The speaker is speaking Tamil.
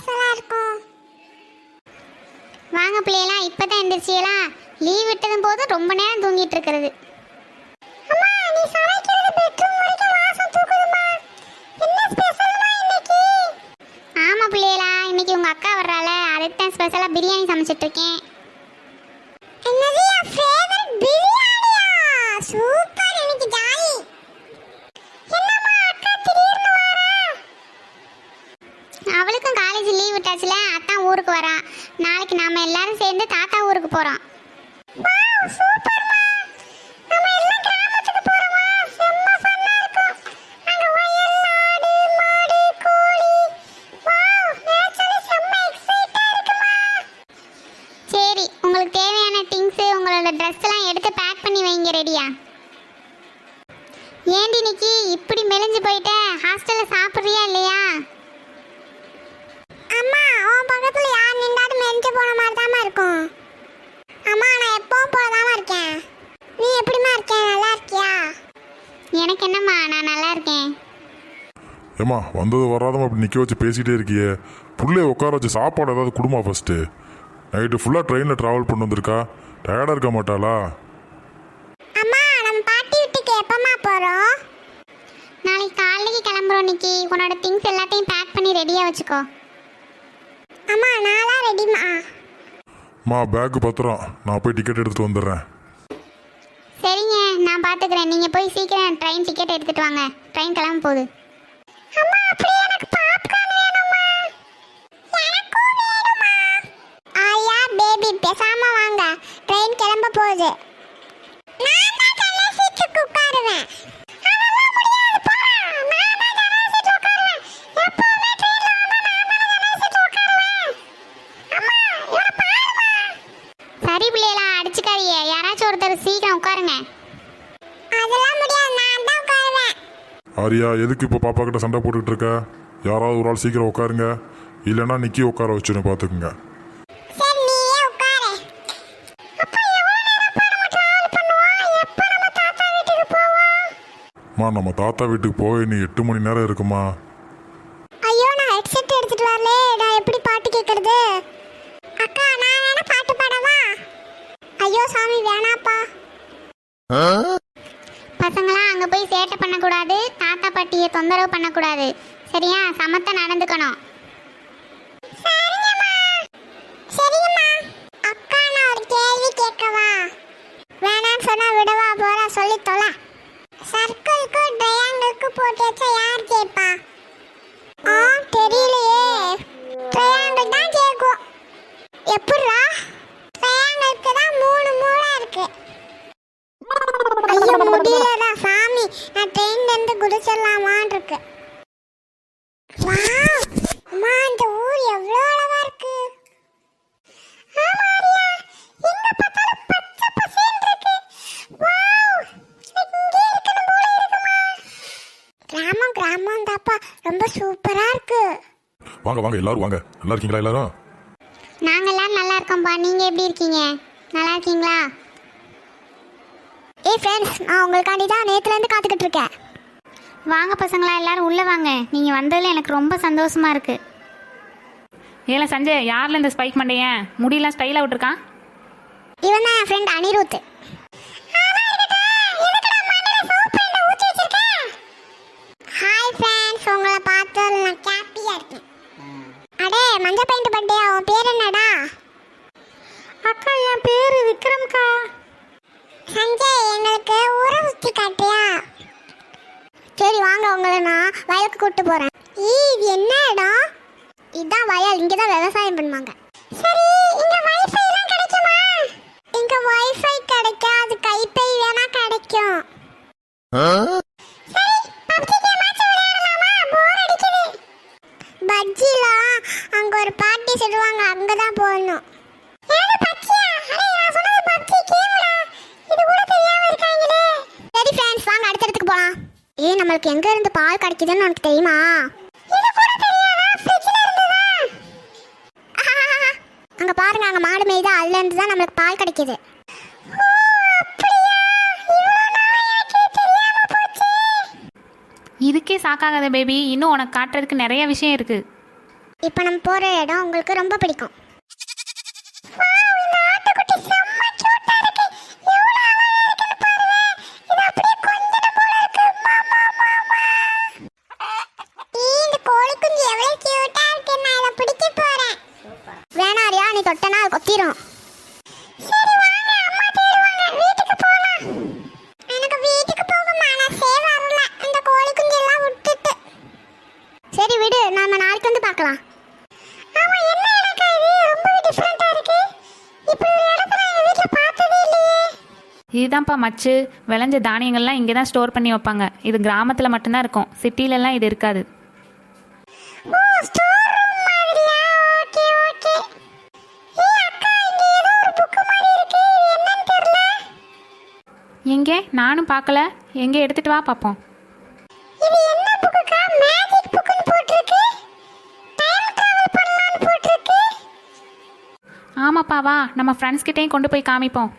பேசலாம் இருக்கும். வாங்க பிள்ளைலாம் இப்போ தான் எந்திரிச்சியலாம் லீவ் விட்டதும் போது ரொம்ப நேரம் தூங்கிட்டு இருக்கிறது. ஆமாம் பிள்ளைகளா இன்னைக்கு? உங்கள் அக்கா வர்றால அதுக்கு ஸ்பெஷலாக பிரியாணி சமைச்சிட்ருக்கேன் என்னது ஃபேவரட் பிரியாணியா? சூப்பர் விட்டாச்சுல அத்தான் ஊருக்கு வரா. நாளைக்கு நாம எல்லாரும் சேர்ந்து தாத்தா ஊருக்கு போறோம். சரி உங்களுக்கு தேவையான திங்ஸ் உங்களோட ட்ரெஸ் எல்லாம் எடுத்து பேக் பண்ணி வைங்க ரெடியா ஏண்டி நிக்கி இப்படி மெலிஞ்சு போயிட்ட? ஹாஸ்டல்ல சாப்பிடுறியா இல்லையா அம்மா உன் பக்கத்துல யார் நின்றாலும் மெலிஞ்சு போன மாதிரி தாமா இருக்கும் அம்மா நான் எப்பவும் போலதாமா இருக்கேன் நீ எப்படிமா இருக்க நல்லா இருக்கியா எனக்கு என்னம்மா நான் நல்லா இருக்கேன் ஏம்மா வந்தது வராதமா அப்படி நிற்க வச்சு பேசிகிட்டே இருக்கியே. புள்ளைய உட்கார வச்சு சாப்பாடு ஏதாவது கொடுமா ஃபஸ்ட்டு நைட்டு ஃபுல்லாக ட்ரெயினில் ட்ராவல் பண்ணி வந்திருக்கா? டயர்டாக இருக்க மாட்டாளா? அம்மா நம்ம பாட்டி வீட்டுக்கு எப்பமா போறோம்? நாளைக்கு காலைக்கு கிளம்புறோம் நிக்கி. உன்னோட திங்ஸ் எல்லாத்தையும் பேக் பண்ணி ரெடியா வச்சுக்கோ. அம்மா நாளா ரெடிமா மா. பேக்கு பத்திரம். நான் போய் டிக்கெட் எடுத்துகிட்டு வந்துடுறேன். பார்த்துக்கிறேன் நீங்கள் போய் சீக்கிரம் ட்ரெயின் டிக்கெட் எடுத்துகிட்டு வாங்க. ட்ரெயின் கிளம்ப போகுது அம்மா அப்படியே எனக்கு பாப்கார்ன் வேணுமா எனக்கும் வேணுமா ஆயா பேபி பேசாம வாங்க. ட்ரெயின் கிளம்ப போகுது நான் தான் ஜன்னல் சீட்டுக்கு உட்காருவேன் அதெல்லாம் முடியாது போடா நான் தான் ஜன்னல் சீட்டுல உட்காருவேன் எப்பவுமே ட்ரெயின்ல வந்தா நான் தான் ஜன்னல் சீட்டுல உட்காருவேன் அம்மா இவனை பாருமா சரி பிள்ளைகளா அடிச்சுக்காதீங்க யாராச்சும் ஒருத்தர் சீக்கிரம் உட்காருங்க அதெல்லாம் முடியாது நான் தான் உட்காருவேன் ஆரியா எதுக்கு இப்போ பாப்பா கிட்ட சண்டை போட்டுக்கிட்டு இருக்க? யாராவது ஒரு ஆள் சீக்கிரம் உட்காருங்க. இல்லைன்னா நிக்கி உட்கார வச்சுன்னு பார்த்துக்குங்க சரி நீயே உட்காரு. அப்பா எவ்வளவு நேரம் பா நம்ம டிராவல் பண்ணுவோம் எப்போ நம்ம தாத்தா வீட்டுக்கு போவோம்? மா நம்ம தாத்தா வீட்டுக்கு போய் நீ எட்டு மணி நேரம் இருக்குமா? ஐயோ நான் ஹெட்செட் எடுத்துட்டு வரலே. நான் எப்படி பாட்டு கேட்கறது அக்கா நான் வேணா பாட்டு பாடவா? ஐயோ சாமி வேணாப்பா. பசங்களா அங்க போய் சேட்டை பண்ணக்கூடாது. பாட்டியை தொந்தரவு பண்ணக்கூடாது. சரியா? சமத்தை நடந்துக்கணும். குதிச்சிடலாமான் இருக்கு அம்மா இந்த ஊர் எவ்வளோ அழகா இருக்கு. கிராமம் கிராமம் தாப்பா ரொம்ப சூப்பரா இருக்கு. வாங்க வாங்க எல்லாரும் வாங்க. நல்லா இருக்கீங்களா எல்லாரும்? நாங்க எல்லாரும் நல்லா இருக்கோம்ப்பா நீங்க எப்படி இருக்கீங்க? நல்லா இருக்கீங்களா? ஏய் ஃப்ரெண்ட்ஸ் நான் உங்களுக்காண்டி தான் நேத்துல இருந்து காத்துக்கிட்டு இருக்கேன். வாங்க பசங்களா எல்லாரும் உள்ள வாங்க. நீங்க வந்ததுல எனக்கு ரொம்ப சந்தோஷமா இருக்கு. ஏல சஞ்சய் யாரில் இந்த ஸ்பைக் மண்டையன் முடியெல்லாம் ஸ்டைலாக விட்டுருக்கான். இவன் தான் என் ஃப்ரெண்ட் அனிருத் ஹாய் ஃப்ரெண்ட்ஸ் உங்களை பார்த்து நான் ஹாப்பியாக இருக்கேன் அடே மஞ்சள் பெயிண்ட் பட்டே அவன் பேர் என்னடா அக்கா என் பேர் விக்ரம்க்கா சஞ்சய் எங்களுக்கு ஊரை சுற்றி காட்டியா சரி வாங்க உங்களை நான் வயலுக்கு கூப்பிட்டு போகிறேன் ஈ இது என்ன இடம் இதான் வயல் இங்கே தான் விவசாயம் பண்ணுவாங்க. பால் கிடைக்குதுன்னு உனக்கு தெரியுமா? அங்க பாருங்க அங்க மாடு மேய்தா. அதுல இருந்து தான் நம்மளுக்கு பால் கிடைக்குது. இதுக்கே சாக்காகாத பேபி இன்னும் உனக்கு காட்டுறதுக்கு நிறைய விஷயம் இருக்கு. இப்போ நம்ம போகிற இடம் உங்களுக்கு ரொம்ப பிடிக்கும். இதுதான்ப்பா மச்சு. விளைஞ்ச தானியங்கள்லாம் இங்கே தான் ஸ்டோர் பண்ணி வைப்பாங்க. இது கிராமத்தில் மட்டும்தான் இருக்கும். சிட்டிலலாம் இது இருக்காது. எங்கே? நானும் பார்க்கல. எங்கே? எடுத்துட்டு வா பார்ப்போம். ஆமாப்பா வா. நம்ம ஃப்ரெண்ட்ஸ்கிட்டையும் கொண்டு போய் காமிப்போம்.